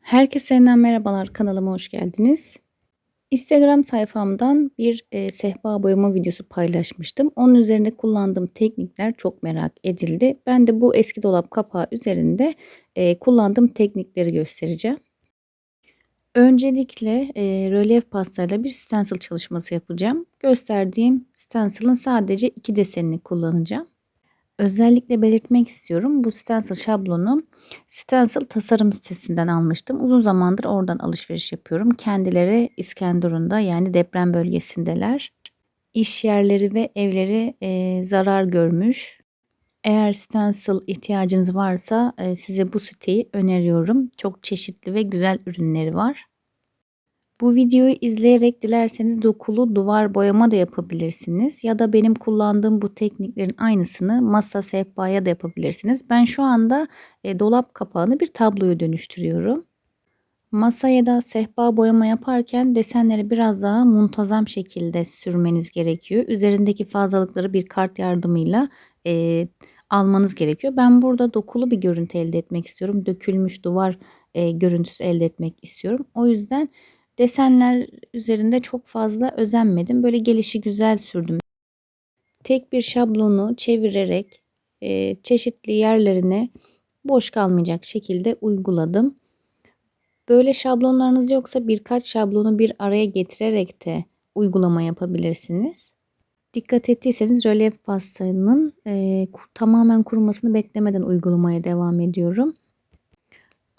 Herkese yeniden merhabalar kanalıma hoş geldiniz. Instagram sayfamdan bir e, sehpa boyama videosu paylaşmıştım. Onun üzerinde kullandığım teknikler çok merak edildi. Ben de bu eski dolap kapağı üzerinde e, kullandığım teknikleri göstereceğim. Öncelikle e, rölyef pastayla bir stencil çalışması yapacağım. Gösterdiğim stencil'ın sadece iki desenini kullanacağım. Özellikle belirtmek istiyorum. Bu stencil şablonu stencil tasarım sitesinden almıştım. Uzun zamandır oradan alışveriş yapıyorum. Kendileri İskenderun'da yani deprem bölgesindeler. İş yerleri ve evleri e, zarar görmüş. Eğer stencil ihtiyacınız varsa e, size bu siteyi öneriyorum. Çok çeşitli ve güzel ürünleri var. Bu videoyu izleyerek dilerseniz dokulu duvar boyama da yapabilirsiniz. Ya da benim kullandığım bu tekniklerin aynısını masa sehpaya da yapabilirsiniz. Ben şu anda e, dolap kapağını bir tabloya dönüştürüyorum. Masaya da sehpa boyama yaparken desenleri biraz daha muntazam şekilde sürmeniz gerekiyor. Üzerindeki fazlalıkları bir kart yardımıyla e, almanız gerekiyor. Ben burada dokulu bir görüntü elde etmek istiyorum. Dökülmüş duvar e, görüntüsü elde etmek istiyorum. O yüzden Desenler üzerinde çok fazla özenmedim. Böyle gelişi güzel sürdüm. Tek bir şablonu çevirerek e, çeşitli yerlerine boş kalmayacak şekilde uyguladım. Böyle şablonlarınız yoksa birkaç şablonu bir araya getirerek de uygulama yapabilirsiniz. Dikkat ettiyseniz rölyef pastanın e, tamamen kurumasını beklemeden uygulamaya devam ediyorum.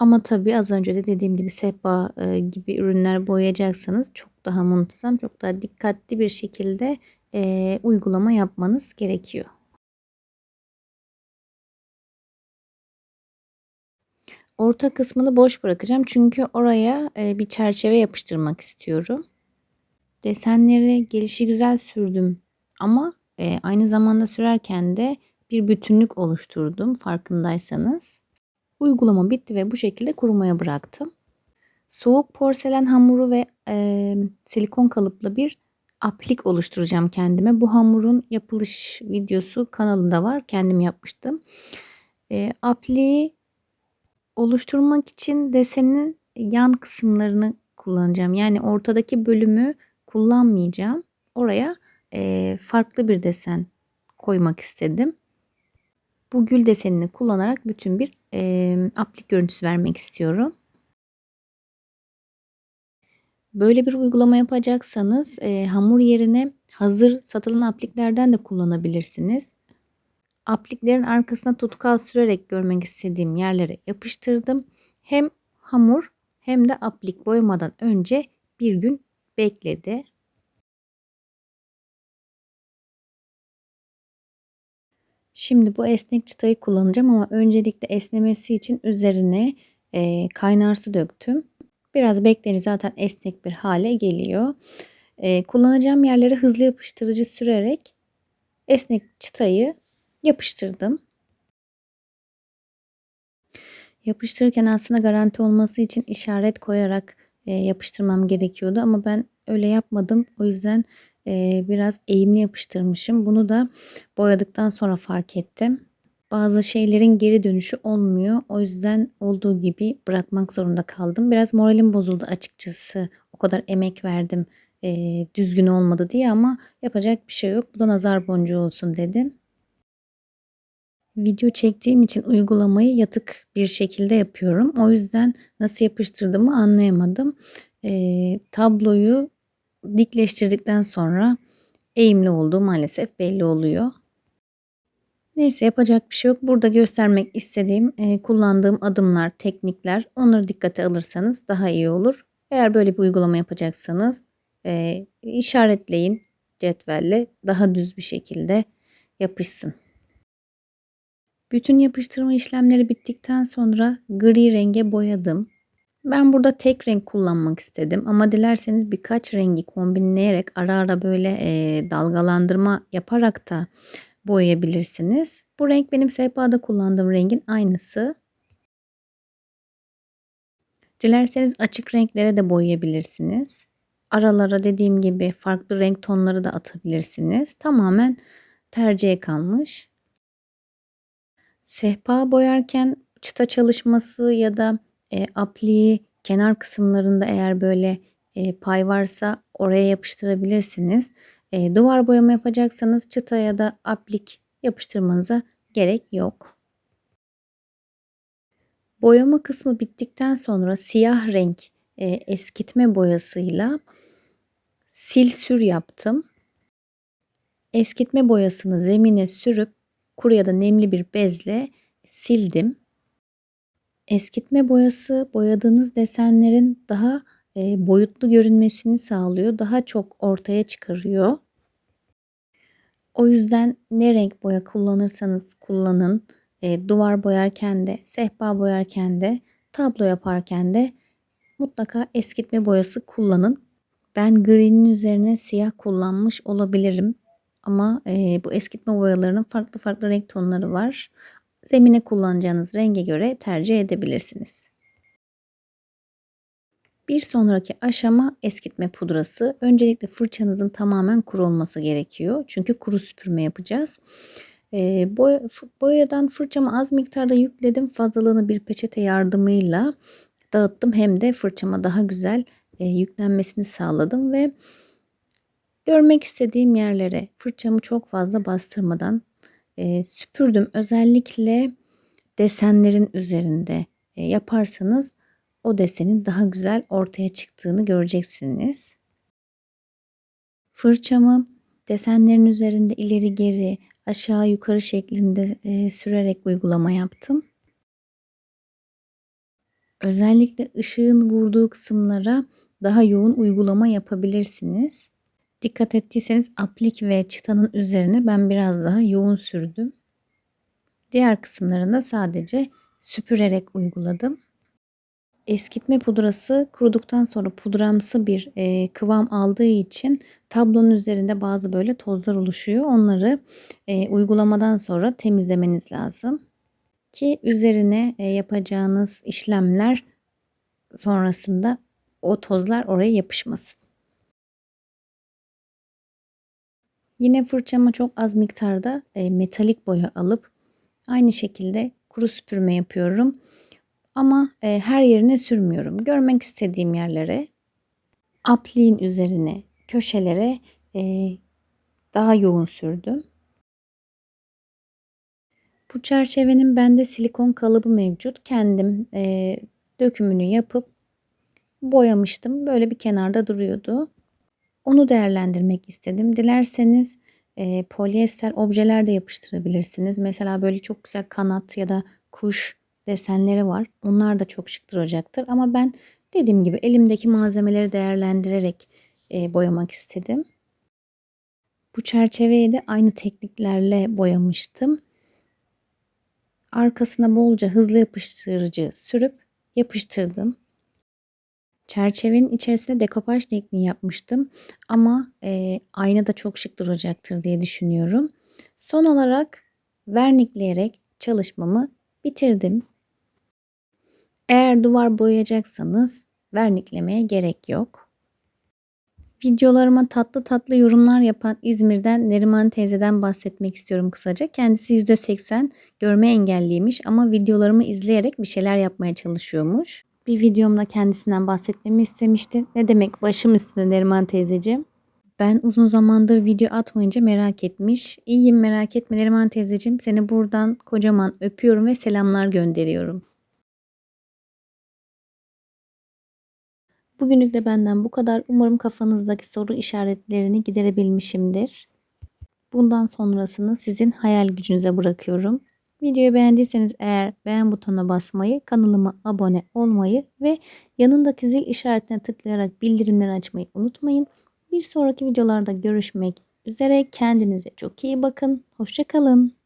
Ama tabii az önce de dediğim gibi sehpa e, gibi ürünler boyayacaksanız çok daha muntazam, çok daha dikkatli bir şekilde e, uygulama yapmanız gerekiyor. Orta kısmını boş bırakacağım çünkü oraya e, bir çerçeve yapıştırmak istiyorum. Desenleri gelişi güzel sürdüm ama aynı zamanda sürerken de bir bütünlük oluşturdum farkındaysanız. Uygulama bitti ve bu şekilde kurumaya bıraktım. Soğuk porselen hamuru ve e, silikon kalıpla bir aplik oluşturacağım kendime. Bu hamurun yapılış videosu kanalında var. Kendim yapmıştım. E, apliği oluşturmak için desenin yan kısımlarını kullanacağım. Yani ortadaki bölümü kullanmayacağım. Oraya e, farklı bir desen koymak istedim. Bu gül desenini kullanarak bütün bir e, aplik görüntüsü vermek istiyorum. Böyle bir uygulama yapacaksanız e, hamur yerine hazır satılan apliklerden de kullanabilirsiniz. Apliklerin arkasına tutkal sürerek görmek istediğim yerlere yapıştırdım. Hem hamur hem de aplik boyamadan önce bir gün bekledi. Şimdi bu esnek çıtayı kullanacağım ama öncelikle esnemesi için üzerine e, kaynar su döktüm. Biraz bekleyince zaten esnek bir hale geliyor. E, kullanacağım yerlere hızlı yapıştırıcı sürerek esnek çıtayı yapıştırdım. Yapıştırırken aslında garanti olması için işaret koyarak e, yapıştırmam gerekiyordu ama ben öyle yapmadım. O yüzden biraz eğimli yapıştırmışım. Bunu da boyadıktan sonra fark ettim. Bazı şeylerin geri dönüşü olmuyor. O yüzden olduğu gibi bırakmak zorunda kaldım. Biraz moralim bozuldu açıkçası. O kadar emek verdim e, düzgün olmadı diye ama yapacak bir şey yok. Bu da nazar boncuğu olsun dedim. Video çektiğim için uygulamayı yatık bir şekilde yapıyorum. O yüzden nasıl yapıştırdığımı anlayamadım. E, tabloyu dikleştirdikten sonra eğimli olduğu maalesef belli oluyor. Neyse yapacak bir şey yok. Burada göstermek istediğim e, kullandığım adımlar, teknikler onları dikkate alırsanız daha iyi olur. Eğer böyle bir uygulama yapacaksanız e, işaretleyin cetvelle daha düz bir şekilde yapışsın. Bütün yapıştırma işlemleri bittikten sonra gri renge boyadım. Ben burada tek renk kullanmak istedim ama dilerseniz birkaç rengi kombinleyerek ara ara böyle e, dalgalandırma yaparak da boyayabilirsiniz. Bu renk benim sehpada kullandığım rengin aynısı. Dilerseniz açık renklere de boyayabilirsiniz. Aralara dediğim gibi farklı renk tonları da atabilirsiniz. Tamamen tercihe kalmış. Sehpa boyarken çıta çalışması ya da e, apliği Kenar kısımlarında eğer böyle e, pay varsa oraya yapıştırabilirsiniz. E, duvar boyama yapacaksanız çıta ya da aplik yapıştırmanıza gerek yok. Boyama kısmı bittikten sonra siyah renk e, eskitme boyasıyla sil sür yaptım. Eskitme boyasını zemine sürüp kuru ya da nemli bir bezle sildim. Eskitme boyası boyadığınız desenlerin daha e, boyutlu görünmesini sağlıyor. Daha çok ortaya çıkarıyor. O yüzden ne renk boya kullanırsanız kullanın. E, duvar boyarken de, sehpa boyarken de, tablo yaparken de mutlaka eskitme boyası kullanın. Ben green'in üzerine siyah kullanmış olabilirim. Ama e, bu eskitme boyalarının farklı farklı renk tonları var. Zemine kullanacağınız renge göre tercih edebilirsiniz. Bir sonraki aşama eskitme pudrası. Öncelikle fırçanızın tamamen kuru olması gerekiyor. Çünkü kuru süpürme yapacağız. E, boy, boyadan fırçamı az miktarda yükledim. Fazlalığını bir peçete yardımıyla dağıttım. Hem de fırçama daha güzel e, yüklenmesini sağladım ve görmek istediğim yerlere fırçamı çok fazla bastırmadan e, süpürdüm. Özellikle desenlerin üzerinde e, yaparsanız o desenin daha güzel ortaya çıktığını göreceksiniz. Fırçamı desenlerin üzerinde ileri geri aşağı yukarı şeklinde e, sürerek uygulama yaptım. Özellikle ışığın vurduğu kısımlara daha yoğun uygulama yapabilirsiniz. Dikkat ettiyseniz aplik ve çıtanın üzerine ben biraz daha yoğun sürdüm. Diğer kısımlarında sadece süpürerek uyguladım. Eskitme pudrası kuruduktan sonra pudramsı bir e, kıvam aldığı için tablonun üzerinde bazı böyle tozlar oluşuyor. Onları e, uygulamadan sonra temizlemeniz lazım. Ki üzerine e, yapacağınız işlemler sonrasında o tozlar oraya yapışmasın. Yine fırçama çok az miktarda e, metalik boya alıp aynı şekilde kuru süpürme yapıyorum. Ama e, her yerine sürmüyorum. Görmek istediğim yerlere, apliğin üzerine, köşelere e, daha yoğun sürdüm. Bu çerçevenin bende silikon kalıbı mevcut. Kendim e, dökümünü yapıp boyamıştım. Böyle bir kenarda duruyordu. Onu değerlendirmek istedim. Dilerseniz e, polyester objeler de yapıştırabilirsiniz. Mesela böyle çok güzel kanat ya da kuş desenleri var. Onlar da çok şık duracaktır. Ama ben dediğim gibi elimdeki malzemeleri değerlendirerek e, boyamak istedim. Bu çerçeveyi de aynı tekniklerle boyamıştım. Arkasına bolca hızlı yapıştırıcı sürüp yapıştırdım. Çerçevenin içerisine dekopaj tekniği yapmıştım. Ama e, ayna da çok şık duracaktır diye düşünüyorum. Son olarak vernikleyerek çalışmamı bitirdim. Eğer duvar boyayacaksanız verniklemeye gerek yok. Videolarıma tatlı tatlı yorumlar yapan İzmir'den Neriman teyzeden bahsetmek istiyorum kısaca. Kendisi %80 görme engelliymiş ama videolarımı izleyerek bir şeyler yapmaya çalışıyormuş. Bir videomda kendisinden bahsetmemi istemişti. Ne demek başım üstüne Neriman teyzeciğim. Ben uzun zamandır video atmayınca merak etmiş. İyiyim merak etme Neriman teyzeciğim. Seni buradan kocaman öpüyorum ve selamlar gönderiyorum. Bugünlük de benden bu kadar. Umarım kafanızdaki soru işaretlerini giderebilmişimdir. Bundan sonrasını sizin hayal gücünüze bırakıyorum. Videoyu beğendiyseniz eğer beğen butonuna basmayı, kanalıma abone olmayı ve yanındaki zil işaretine tıklayarak bildirimleri açmayı unutmayın. Bir sonraki videolarda görüşmek üzere. Kendinize çok iyi bakın. Hoşçakalın.